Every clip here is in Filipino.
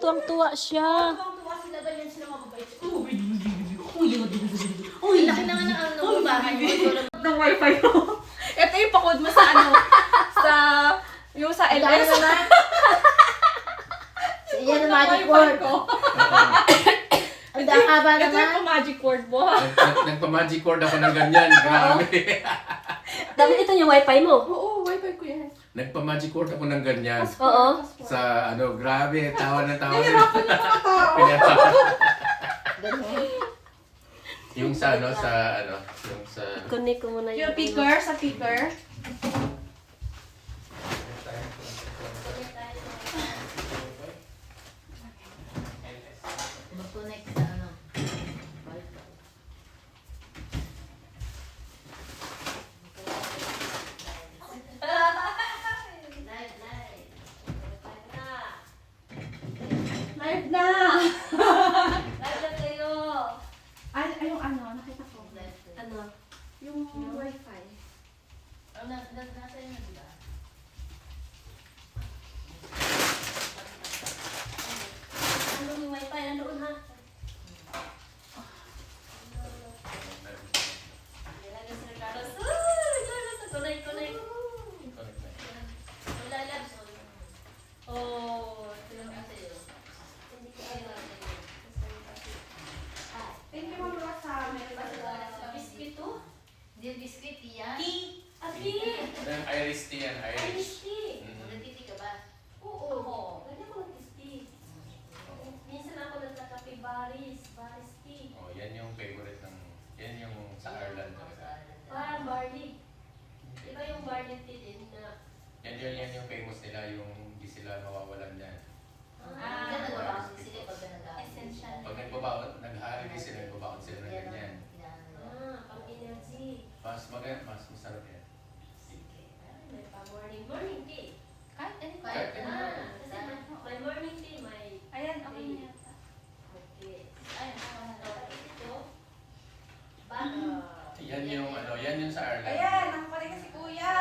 tuwang-tuwa siya. Tuwang-tuwa sila ba yan sila mababait? Uy, laki na nga ng ano, bahay mo. Ng wifi mo. Ito yung pakod mo sa ano, sa, yung sa LS. Dahil naman. Yan ang magic word. Ang dakaba naman. Ito yung magic word mo. Nagpa-magic word ako ng ganyan. Grabe. Dahil ito yung wifi mo. Oo. Nagpa-magic word ako ng ganyan. Oo. Sa ano, grabe, tawa na tawa. Nahirapan yung mga tao. yung sa ano, sa ano, yung sa... Kunik ko muna yung... Yung picker, sa picker. Yan yun, yan yung famous nila, yung hindi sila mawawalan yan. Ah. Kaya nagbabawas din sila pag nag Essential. Pag nagbabaon, naghahari din sila, nagbabaon sila ng ganyan. Ah, pang energy. Mas maganda, mas masarap yan. Sige. May pa morning. Morning tea. May, morning tea, may... Ayan, okay na yata. Okay. Ayan, ako na. Tapos ito, bago. Yan yung ano, yan yung sa Ireland. Ayan, nakuha rin kasi kuya.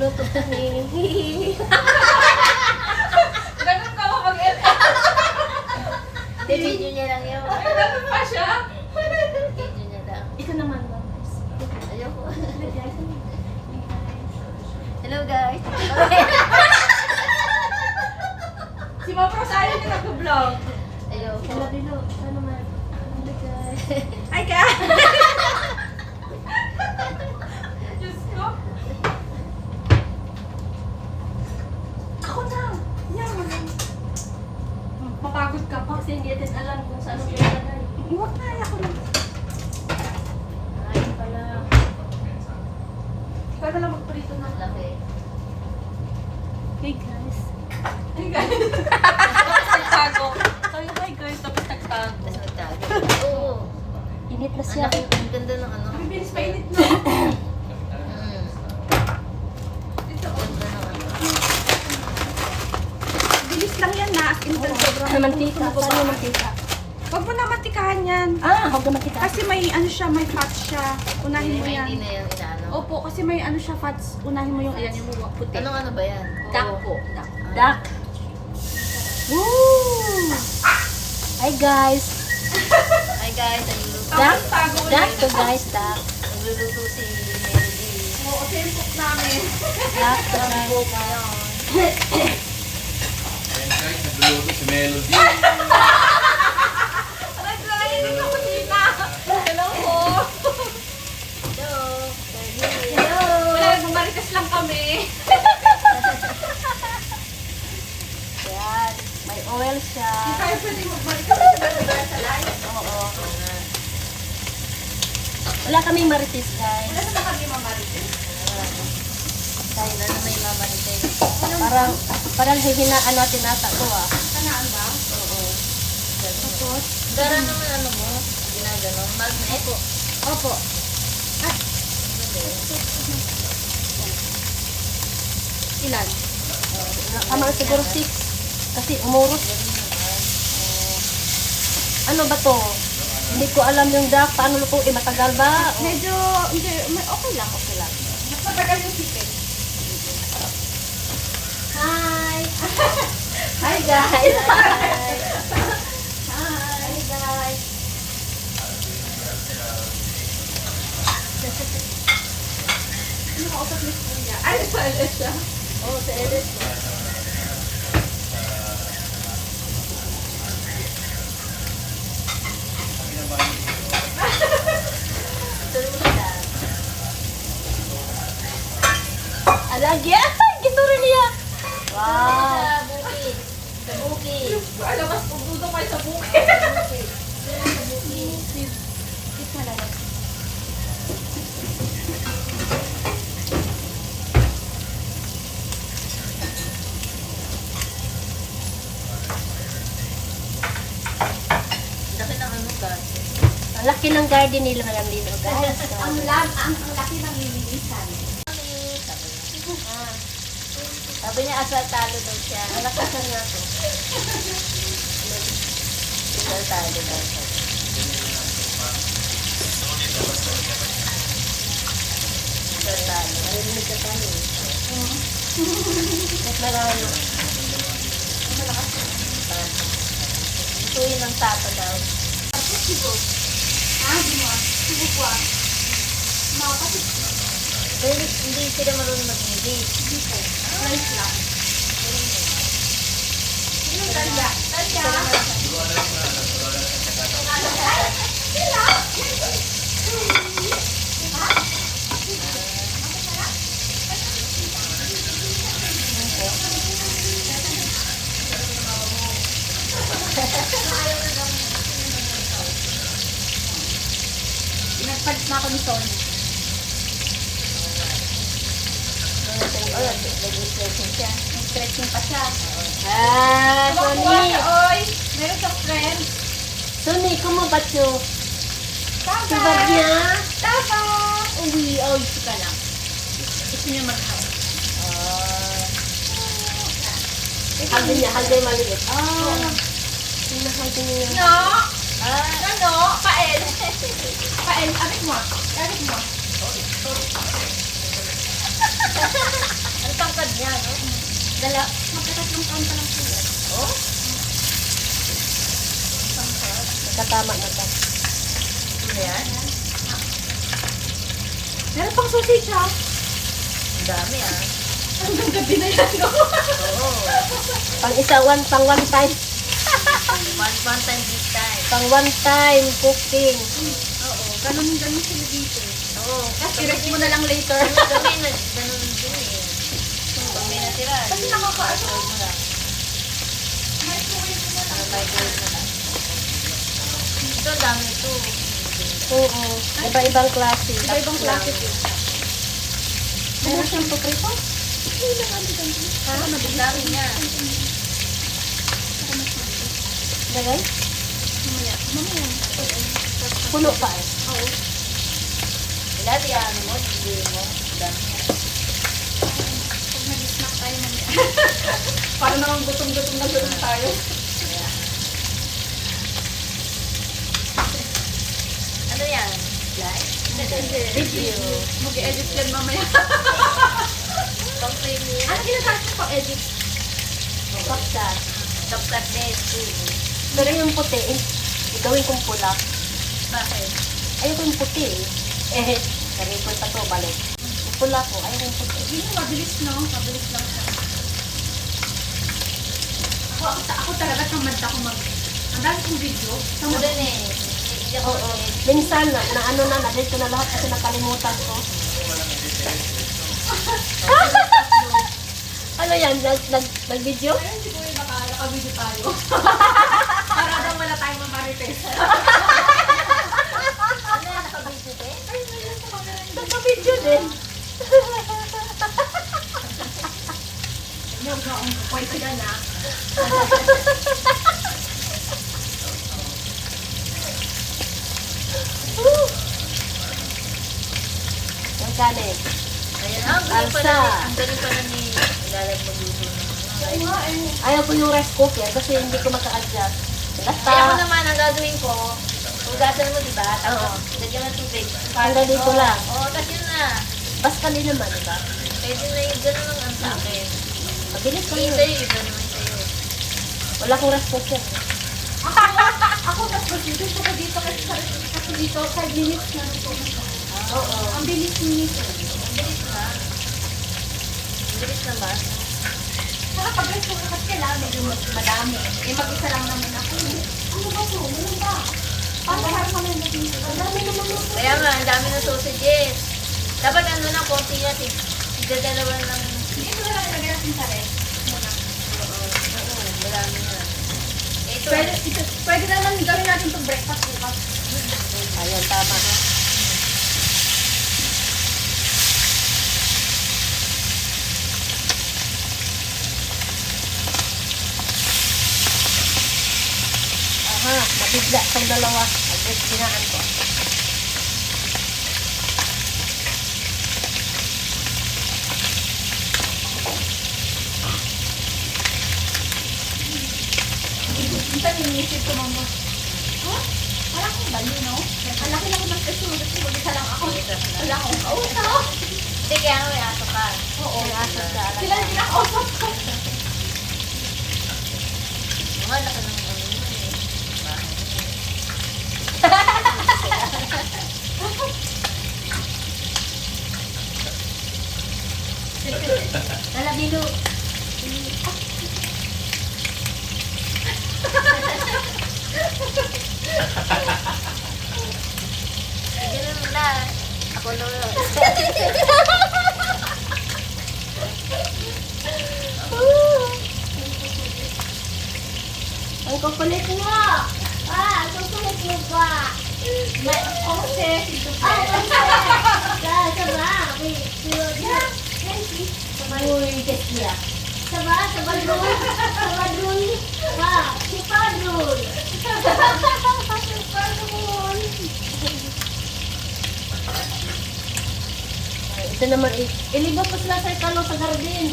Nagluluto kami. Ganun ka mag-edit. Video niya lang yun. Ganun pa siya. Video niya lang. Ikaw naman ba? Ayoko. Hello guys. Si Ma'am Rosario na nag-vlog. Ayoko. Hello, hello. Ano man? Hello guys. Ay ka! Diyos ko. Ako na! Yan! Mapagod ka pa. Kasi hindi natin alam kung saan ang pinagay. Huwag na, ako na. Ay, pala. Ikaw na lang magprito na. Laki. Hey guys. Ay, guys. Tapos nagtago. Sabi ko, hi guys, tapos nagtago. Tapos nagtago. Oo. Init na Ang siya. laki- Ang ganda ng ano. Ang bilis pa init na. Mm. Dito, Ang oh. ganda ng ano. Bilis lang Ano mantika? Saan yung mantika? Huwag mo na matikahan yan. Ah, huwag na mantika. Kasi may ano siya, may fat siya. Unahin mo yan. hindi na yan inaano. Opo, kasi may ano siya, fats. Unahin mo yung iyan, yung muwa, puti. Anong ano ba yan? Duck po. Duck. Duck. Woo! Hi guys. Hi guys, nagluluto. Duck. tago Duck to guys, duck. Nagluluto si Melody. Oo, tempok namin. Duck to guys. Nagluluto si Melody. Hindi ko kusina. Hello po. Hello. Wala, bumarikas lang kami. Yan. May oil siya. Hindi tayo pwede magbarikas sa live. Oo. Wala kaming marites guys. Wala naman kami mamarikas. Tayo na naman yung mama ni Tay. Parang, parang hihinaan natin ata to ah. Kanaan ba? Oo. Tapos? Gara naman ano mo? Ginagano? Magnet? Opo. Opo. Ilan? Tama siguro 6. Kasi umurot. Ano ba to? Hindi ko alam yung duck. Paano luto? Eh, matagal ba? Medyo, hindi, okay lang, okay lang. Mas matagal yung sipin. Hi! Guys! Hi. Hi guys! Ano kausap ni Kuya? Ay, sala siya. Oo, sa Eres ko. Turutan. Alagi! Ay! Gituro niya! Wow! Sa bukid. Sa bukid. Alam, mas pagdudo kayo sa bukid. Sa bukid. Laki ng ano guys. Ang laki ng garden nila ngayon dito guys. Ang lam, ang, ang laki ng lilinisan. Ah. Sabi niya asal talo daw siya. Nalakasan nga to. Asal talo daw siya. Asal talo. Marinig ka tayo. At marami. Tuwin ng tapa daw. Ah, di Pero hindi sila marunong mag-English. Hindi ko. Rice lang. Anong tanda? Tanda? Nagpalit na ako ni Son. Oh, nag-stretching siya. Nag-stretching pa siya. Ah, Tumakuha Sony! siya, oy! Meron siyang friend. Sony, kumo ba siyo? Tama! Sibag niya? Tama! Uwi, oh, ito ka lang. Gusto niya mag-house. Ah. Hagdan niya, hagdan maliit. Ah, hinahagdan niya. No! Ah. Ano? Pael. Pael, abit mo. Abit mo. Yan, oh. Dala, magkatatlong taon pa lang yan. Oh? Nakatama na to. Ano yan? Meron pang sausage ha. Ang dami ah. Hanggang gabi na yan, no? Oo. Pang isa, one, pang one time. One, one time this time. Pang one time cooking. Oo, ganun, ganun sila dito. Oo. I-rest mo na lang later. Kami na, ganun din eh. May natira, Kasi nakakaano. microwave mo lang. Microwave mo na Ano, microwave mo lang. Ito, dami ito. Oo. Iba-ibang klase. Iba-ibang klase po. Meron siyang potato? Ha? Ang dami niya. Lagay? Mamaya. Mamaya. Puno pa eh. Oo. Lahat yung ano mo, hindi mo. Dami niya. Pag nag-snack tayo mamaya. Para naman gutom-gutom na gutom tayo. Ayan. Ano yan? Live? Video. Mag-edit yan mamaya. Pang premiere? Ano ginagamit mo pang edit? Kapsat. Cut din. Pero yung puti, eh, gawin kong pula. Bakit? Ayaw yung puti eh. Eh, karikot pa to, balik. Yung pula ko, ayaw yung puti. Yun yung mabilis, no? Mabilis lang siya. Ako, ako, ako talaga tamad ako mag... Ang dami kong video. Tamad din eh. Oo. Minsan na, na ano na, na-delete ko na lahat kasi nakalimutan ko. ano yan? Nag, nag, nag-video? Ayun, siguro yung baka naka-video tayo. Para daw wala tayong mamarites. Ano yan? Nakabidyo din? Nagpa-video din. Yung gaong ko yan, ah. Yung kanin. Ayan, ah, ang galing pala ang galing pala ni Ilalag magluto eh. Ayaw ko yung rice cooker kasi hindi ko maka-adjust. Ako naman, ang gagawin ko, hugasan mo, di ba? Tapos, Oo. lagyan ng tubig. Hanggang dito lang. Oo, tapos yun na. basta din naman, diba? Pwede na yung gano'n lang ang sa akin. Mabilis ko Hindi yun. sa'yo, iba naman sa'yo. Wala akong rice cooker. Ako, ako mas masito ko dito kasi, kasi dito 5 minutes na ito. Oo. Ang bilis nito. Ang bilis na. Ang bilis naman. Saka pag restaurant kasi kailangan medyo madami. Eh, mag-isa lang naman ako. Ano ba to? Meron ba? Paano harap kami dito? Ang dami naman ito. Kaya nga, ang dami ng sausages. Dapat ano na, konti na, tig tigdadalawa lang. Dito na lang ilagay natin sa. Muna. Oo, oo, marami na. Eh, Ito, Pwede, ito, pwede naman gawin natin itong breakfast bukas. Ayun, tama na. Aha, nabigla itong dalawa. Agad ginaan ko. Minsan iniisip ko mama. Huh? Wala akong bali, no? Ang laki lang ng kasi mag-isa lang ako. Wala akong kausap. Hindi, kaya nga may aso ka. Oo, may asap sa alam. Sila yung kinakausap ko. Mga laki ng ano yun eh. Bahay. Lalabilo. Ganun mo na. Ako lolo. Ang kukulit mo! Ah, ang kukulit mo ba? May ose, sito Ah, ang kukulit! Sama, wait. Yeah, Uy, Jessia. Sama, sa badrun. Sa badrun. Ha, si Padrun. Padrun. Ito naman, eh. iliba pa sila sa ikalo sa garden.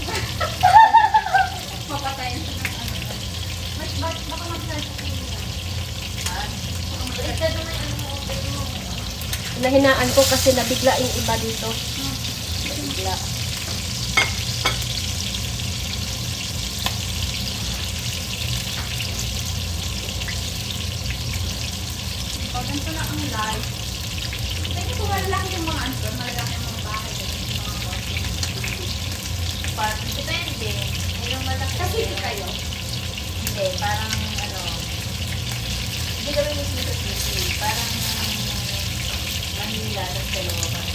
Mapatayin siya ng ano. Mas, bak, baka mag-start ako niya. Ito naman ano mo, open mo. Nahinaan ko kasi nabigla yung iba dito. Nabigla. Ganito lang ang life. Ko malalaki yung mga ano, malalaki yung mga bahay, yung mga kotse. Depende. Mayroong malaki. Kasi hindi kayo. Hindi, parang ano, hindi kami mismo sa city. Parang Manila, tapos dalawa kami.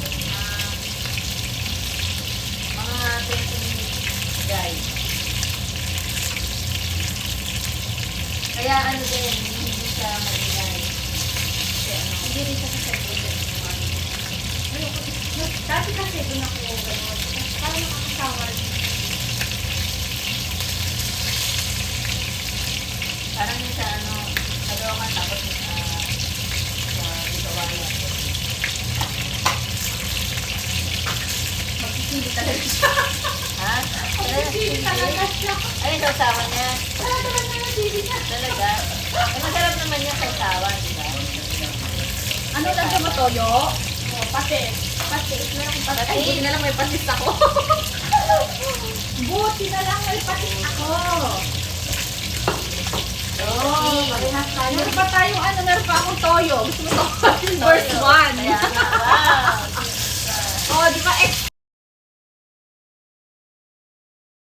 Mga 20 minutes drive. Kaya ano din, hindi siya maingay. Ano, Hindi rin siya sa. Ayoko. Dati kasi doon ako gano'n. Parang nakakasawa rin. parang yung sa ano, sa Locan, tapos sa sa Bigawayan. Magsisili talaga siya. Ha? Magsisili talaga siya. Ay, sa usawa niya. Wala naman na nasili niya. Talaga. Eh, masarap naman yung sa ba? Ano lang siya matoyo? Oh, patis. Patis. Meron akong patis. Ay, na lang may patis ako. buti na lang may patis ako. Oh, parehas tayo. Meron pa tayong ano, meron pa akong toyo. Gusto mo to? First one. Kaya nga, wow.